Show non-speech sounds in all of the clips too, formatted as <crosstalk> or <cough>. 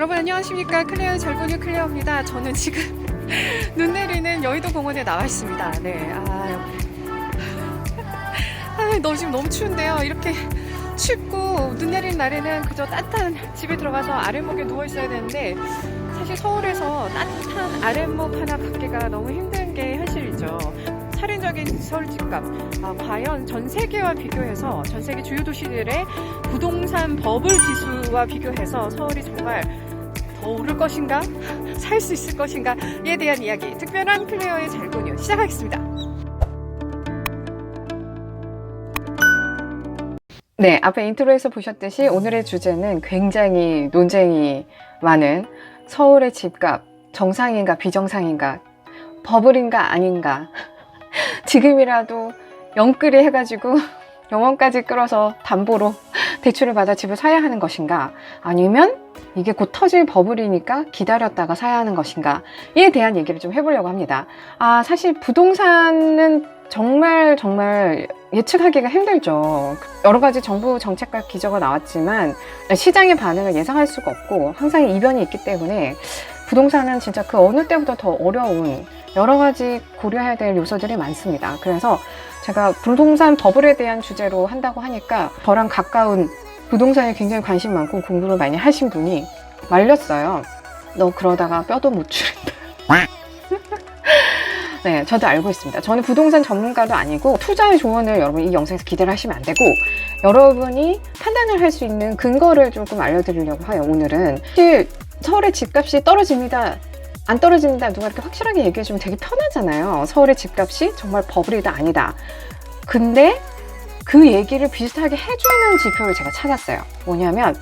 여러분 안녕하십니까 클레어 절군유 클레어입니다. 저는 지금 <laughs> 눈 내리는 여의도 공원에 나와 있습니다. 네, 아, 아, 너 지금 너무 추운데요. 이렇게 춥고 눈 내리는 날에는 그저 따뜻한 집에 들어가서 아랫목에 누워 있어야 되는데 사실 서울에서 따뜻한 아랫목 하나 갖기가 너무 힘든 게 현실이죠. 살인적인 서울 집값. 아, 과연 전 세계와 비교해서 전 세계 주요 도시들의 부동산 버블 지수와 비교해서 서울이 정말 더 오를 것인가? 살 수 있을 것인가?에 대한 이야기. 특별한 플레이어의 잘군요. 시작하겠습니다. 네, 앞에 인트로에서 보셨듯이 오늘의 주제는 굉장히 논쟁이 많은 서울의 집값, 정상인가 비정상인가, 버블인가 아닌가, <laughs> 지금이라도 영끌이 해가지고 영원까지 끌어서 담보로 <laughs> 대출을 받아 집을 사야 하는 것인가, 아니면 이게 곧 터질 버블이니까 기다렸다가 사야 하는 것인가에 대한 얘기를 좀 해보려고 합니다. 아, 사실 부동산은 정말 정말 예측하기가 힘들죠. 여러 가지 정부 정책과 기저가 나왔지만 시장의 반응을 예상할 수가 없고 항상 이변이 있기 때문에 부동산은 진짜 그 어느 때보다 더 어려운 여러 가지 고려해야 될 요소들이 많습니다. 그래서 제가 부동산 버블에 대한 주제로 한다고 하니까 저랑 가까운 부동산에 굉장히 관심 많고 공부를 많이 하신 분이 말렸어요. 너 그러다가 뼈도 못 추린다. <laughs> 네, 저도 알고 있습니다. 저는 부동산 전문가도 아니고 투자의 조언을 여러분 이 영상에서 기대를 하시면 안 되고 여러분이 판단을 할 수 있는 근거를 조금 알려드리려고 해요. 오늘은 사실 서울의 집값이 떨어집니다. 안 떨어진다 누가 이렇게 확실하게 얘기해주면 되게 편하잖아요. 서울의 집값이 정말 버블이다 아니다. 근데 그 얘기를 비슷하게 해주는 지표를 제가 찾았어요. 뭐냐면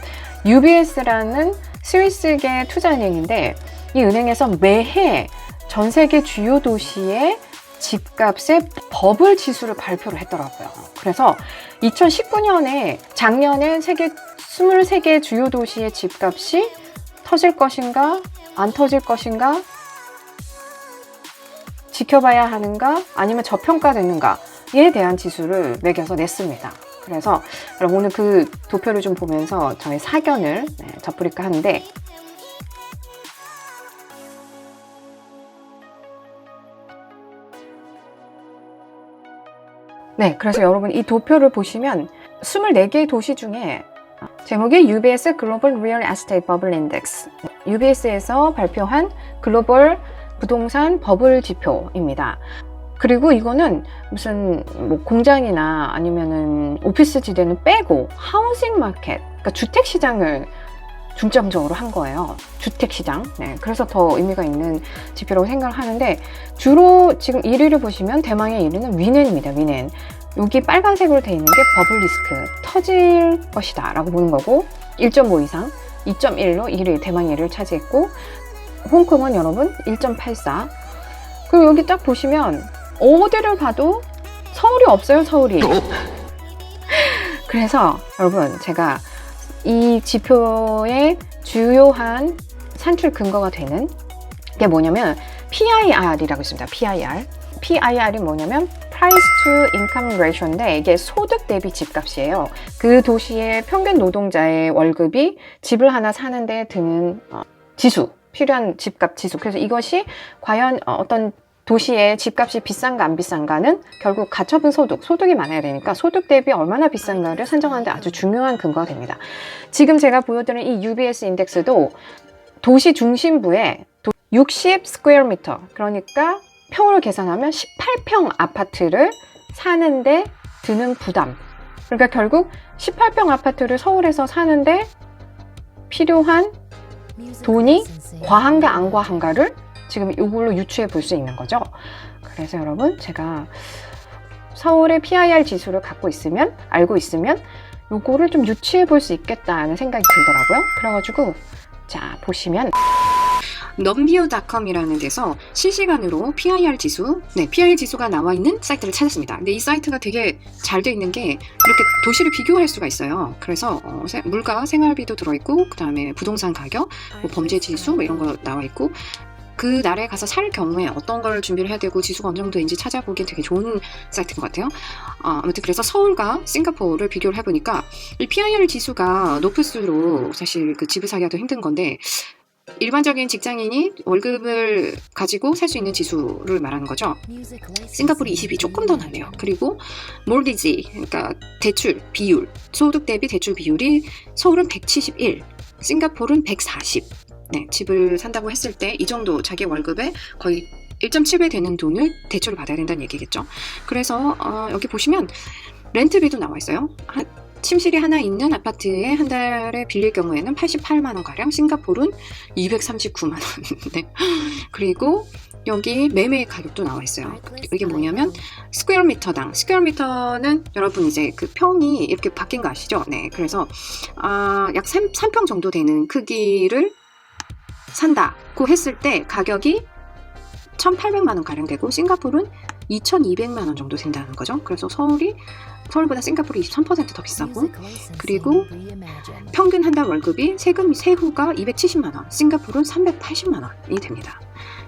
UBS라는 스위스계 투자은행인데 이 은행에서 매해 전 세계 주요 도시의 집값의 버블 지수를 발표를 했더라고요. 그래서 2019년에 작년에 세계 23개 주요 도시의 집값이 터질 것인가? 안 터질 것인가? 지켜봐야 하는가? 아니면 저평가되는가에 대한 지수를 매겨서 냈습니다. 그래서 여러분 오늘 그 도표를 좀 보면서 저의 사견을 네, 덧부릴까 하는데 네, 그래서 여러분 이 도표를 보시면 24개의 도시 중에 제목이 UBS 글로벌 리얼 에스테이트 버블 인덱스. UBS에서 발표한 글로벌 부동산 버블 지표입니다. 그리고 이거는 무슨 뭐 공장이나 아니면은 오피스 지대는 빼고 하우싱 마켓, 그러니까 주택 시장을 중점적으로 한 거예요. 주택 시장. 네, 그래서 더 의미가 있는 지표라고 생각을 하는데 주로 지금 1위를 보시면 대망의 1위는 위넨입니다. 위넨. 여기 빨간색으로 되어 있는 게 버블 리스크. 터질 것이다 라고 보는 거고 1.5 이상 2.1로 1위 대망 1위를 차지했고 홍콩은 여러분 1.84 그리고 여기 딱 보시면 어디를 봐도 서울이 없어요 서울이. <laughs> 그래서 여러분 제가 이 지표의 주요한 산출 근거가 되는 게 뭐냐면 PIR이라고 있습니다 PIR PIR이 뭐냐면 Price to Income Ratio인데 이게 소득 대비 집값이에요. 그 도시의 평균 노동자의 월급이 집을 하나 사는데 드는 어, 지수, 필요한 집값 지수. 그래서 이것이 과연 어, 어떤 도시의 집값이 비싼가 안 비싼가는 결국 가처분 소득, 소득이 많아야 되니까 소득 대비 얼마나 비싼가를 산정하는데 아주 중요한 근거가 됩니다. 지금 제가 보여드린 이 UBS 인덱스도 도시 중심부에 60 스퀘어 미터, 그러니까 평으로 계산하면 18평 아파트를 사는데 드는 부담. 그러니까 결국 18평 아파트를 서울에서 사는데 필요한 돈이 과한가 안 과한가를 지금 이걸로 유추해 볼 수 있는 거죠. 그래서 여러분 제가 서울의 PIR 지수를 갖고 있으면 알고 있으면 요거를 좀 유추해 볼 수 있겠다는 생각이 들더라고요. 그래가지고 자 보시면 넘비오.com이라는 데서 실시간으로 PIR 지수, 네, PIR 지수가 나와 있는 사이트를 찾았습니다. 근데 이 사이트가 되게 잘 돼 있는 게 이렇게 도시를 비교할 수가 있어요. 그래서 어, 세- 물가, 생활비도 들어있고, 그 다음에 부동산 가격, 뭐 범죄 지수 뭐 이런 거 나와 있고, 그 나라에 가서 살 경우에 어떤 걸 준비를 해야 되고 지수가 어느 정도인지 찾아보기 되게 좋은 사이트인 것 같아요. 어, 아무튼 그래서 서울과 싱가포르를 비교를 해보니까 이 PIR 지수가 높을수록 사실 그 집을 사기가 더 힘든 건데 일반적인 직장인이 월급을 가지고 살 수 있는 지수를 말하는 거죠. 싱가포르 20이 조금 더 낮네요. 그리고 몰디지, 그러니까 대출 비율, 소득 대비 대출 비율이 서울은 171, 싱가포르는 140. 네, 집을 산다고 했을 때 이 정도 자기 월급에 거의 1.7배 되는 돈을 대출을 받아야 된다는 얘기겠죠. 그래서 어, 여기 보시면 렌트비도 나와 있어요. 한- 침실이 하나 있는 아파트에 한 달에 빌릴 경우에는 88만 원 가량, 싱가포르는 239만 원. 네. 그리고 여기 매매 가격도 나와 있어요. 이게 뭐냐면 스퀘어 미터당 스퀘어 미터는 여러분 이제 그 평이 이렇게 바뀐 거 아시죠? 네. 그래서 아, 약 3, 3평 정도 되는 크기를 산다고 했을 때 가격이 1,800만 원 가량 되고 싱가포르는 2,200만 원 정도 된다는 거죠. 그래서 서울이 서울보다 싱가포르 23%더 비싸고 그리고 평균 한 달 월급이 세금 세후가 270만 원, 싱가포르는 380만 원이 됩니다.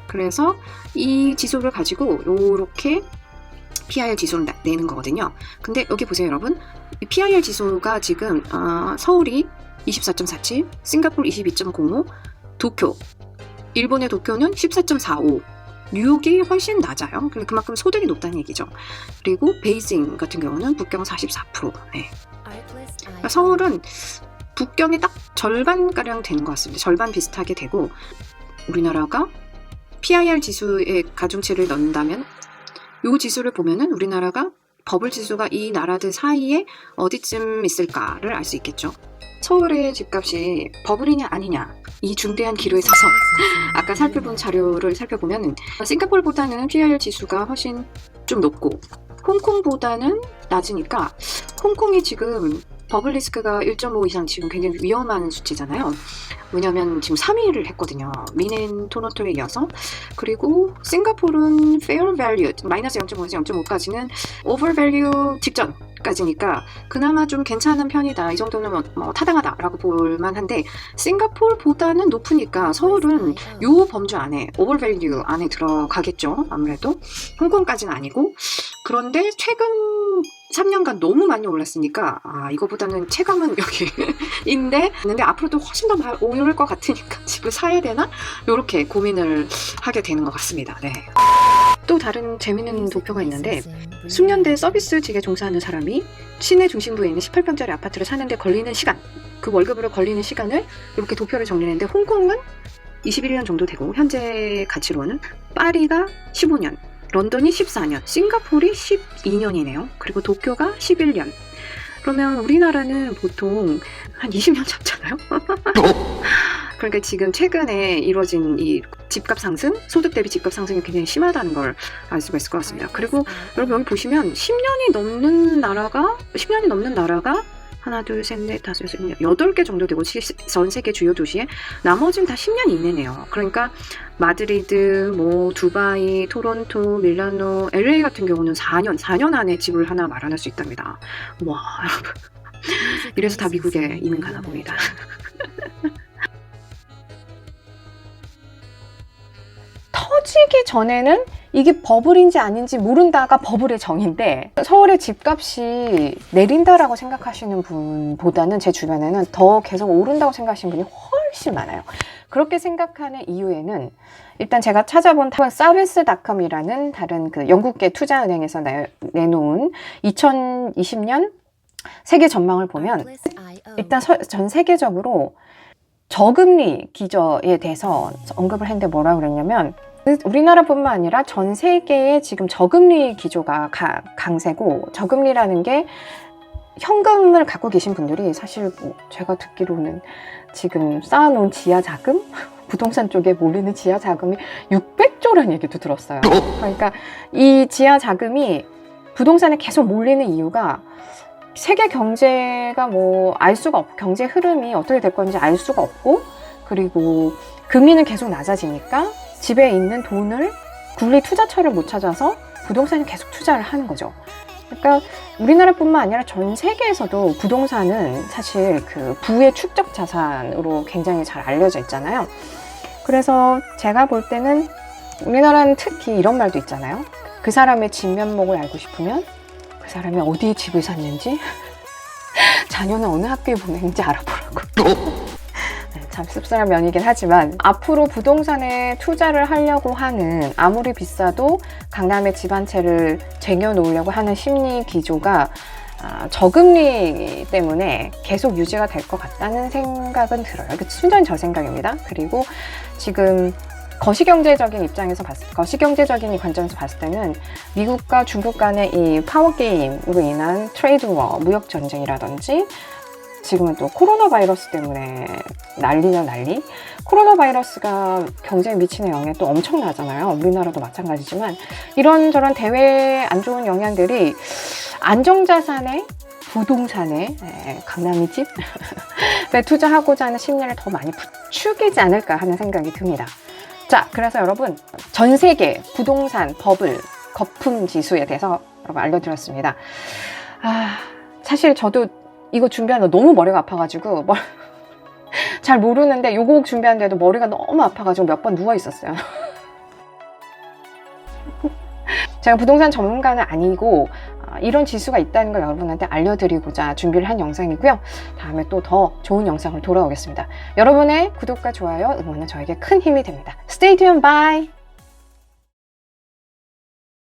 그래서 이 지수를 가지고 이렇게 PIR 지수를 나- 내는 거거든요. 근데 여기 보세요, 여러분. 이 PIR 지수가 지금 어, 서울이 24.47, 싱가포르 22.05, 도쿄, 일본의 도쿄는 14.45. 뉴욕이 훨씬 낮아요. 그만큼 소득이 높다는 얘기죠. 그리고 베이징 같은 경우는 북경 44%. 네. 그러니까 서울은 북경이 딱 절반가량 되는 것 같습니다. 절반 비슷하게 되고 우리나라가 PIR 지수의 가중치를 넣는다면 이 지수를 보면은 우리나라가 버블 지수가 이 나라들 사이에 어디쯤 있을까를 알 수 있겠죠. 서울의 집값이 버블이냐 아니냐 이 중대한 기로에 서서 아까 살펴본 자료를 살펴보면 싱가포르보다는 PIR 지수가 훨씬 좀 높고 홍콩보다는 낮으니까 홍콩이 지금 버블 리스크가 1.5 이상 지금 굉장히 위험한 수치잖아요. 왜냐면 지금 3위를 했거든요. 미넨 토론토에 이어서. 그리고 싱가포르는 fair value 마이너스 0.5에서 0.5까지는 over value 직전 까지니까 그나마 좀 괜찮은 편이다. 이 정도는 뭐, 뭐 타당하다라고 볼 만한데 싱가포르보다는 높으니까 서울은 요 범주 안에 오버밸류 안에 들어가겠죠 아무래도 홍콩까지는 아니고 그런데 최근 3년간 너무 많이 올랐으니까 아 이거보다는 체감은 여기인데 <laughs> 근데 앞으로도 훨씬 더 많이 오를 것 같으니까 <laughs> 집을 사야 되나 이렇게 고민을 하게 되는 것 같습니다 네. 또 다른 재밌는 도표가 있는데 숙련대 서비스직에 종사하는 사람이 시내 중심부에 있는 18평짜리 아파트를 사는데 걸리는 시간 그 월급으로 걸리는 시간을 이렇게 도표를 정리했는데 홍콩은 21년 정도 되고 현재 가치로는 파리가 15년, 런던이 14년, 싱가포르이 12년이네요. 그리고 도쿄가 11년. 그러면 우리나라는 보통 한 20년 잡잖아요. <laughs> 그러니까 지금 최근에 이루어진 이 집값 상승, 소득 대비 집값 상승이 굉장히 심하다는 걸 알 수가 있을 것 같습니다. 그리고 여러분 여기 보시면 10년이 넘는 나라가 10년이 넘는 나라가 하나, 둘, 셋, 넷, 다섯, 여섯, 일곱, 여덟 개 정도 되고 시- 전 세계 주요 도시에 나머지는 다 10년 이내네요. 그러니까 마드리드, 뭐 두바이, 토론토, 밀라노, LA 같은 경우는 4년, 4년 안에 집을 하나 마련할 수 있답니다. 와, 여러분. 이래서 다 미국에 이민 가나 봅니다. <laughs> 터지기 전에는 이게 버블인지 아닌지 모른다가 버블의 정인데 서울의 집값이 내린다라고 생각하시는 분보다는 제 주변에는 더 계속 오른다고 생각하시는 분이 훨씬 많아요. 그렇게 생각하는 이유에는 일단 제가 찾아본 사비스닷컴이라는 다른 그 영국계 투자은행에서 내, 내놓은 2020년 세계 전망을 보면 일단 서- 전 세계적으로 저금리 기저에 대해서 언급을 했는데 뭐라 그랬냐면 우리나라뿐만 아니라 전 세계에 지금 저금리 기조가 가- 강세고 저금리라는 게 현금을 갖고 계신 분들이 사실 뭐 제가 듣기로는 지금 쌓아놓은 지하 자금 <laughs> 부동산 쪽에 몰리는 지하 자금이 600조라는 얘기도 들었어요. 그러니까 이 지하 자금이 부동산에 계속 몰리는 이유가 세계 경제가 뭐 알 수가 없고 경제 흐름이 어떻게 될 건지 알 수가 없고 그리고 금리는 계속 낮아지니까 집에 있는 돈을 국리 투자처를 못 찾아서 부동산에 계속 투자를 하는 거죠. 그러니까 우리나라뿐만 아니라 전 세계에서도 부동산은 사실 그 부의 축적 자산으로 굉장히 잘 알려져 있잖아요. 그래서 제가 볼 때는 우리나라는 특히 이런 말도 있잖아요. 그 사람의 진면목을 알고 싶으면 그 사람이 어디에 집을 샀는지 <laughs> 자녀는 어느 학교에 보냈는지 알아보라고. 네, 참 씁쓸한 면이긴 하지만 앞으로 부동산에 투자를 하려고 하는 아무리 비싸도 강남의 집한 채를 쟁여놓으려고 하는 심리 기조가 아, 저금리 때문에 계속 유지가 될 것 같다는 생각은 들어요. 이게 순전히 저 생각입니다. 그리고 지금 거시경제적인 입장에서 봤을 때, 거시경제적인 이 관점에서 봤을 때는 미국과 중국 간의 이 파워게임으로 인한 트레이드 워, 무역 전쟁이라든지 지금은 또 코로나 바이러스 때문에 난리냐 난리. 코로나 바이러스가 경제에 미치는 영향이 또 엄청나잖아요. 우리나라도 마찬가지지만 이런저런 대외 안 좋은 영향들이 안정자산에 부동산에 에, 강남이 집에 <laughs> 투자하고자 하는 심리를 더 많이 부추기지 않을까 하는 생각이 듭니다. 자, 그래서 여러분 전 세계 부동산 버블 거품 지수에 대해서 여러분 알려드렸습니다. 아, 사실 저도 이거 준비하는 거 너무 머리가 아파가지고 뭘- <laughs> 잘 모르는데 요거 준비하는데도 머리가 너무 아파가지고 몇 번 누워 있었어요. <laughs> 제가 부동산 전문가는 아니고 아, 이런 지수가 있다는 걸 여러분한테 알려드리고자 준비를 한 영상이고요. 다음에 또 더 좋은 영상으로 돌아오겠습니다. 여러분의 구독과 좋아요, 응원은 저에게 큰 힘이 됩니다. Stay tuned, bye!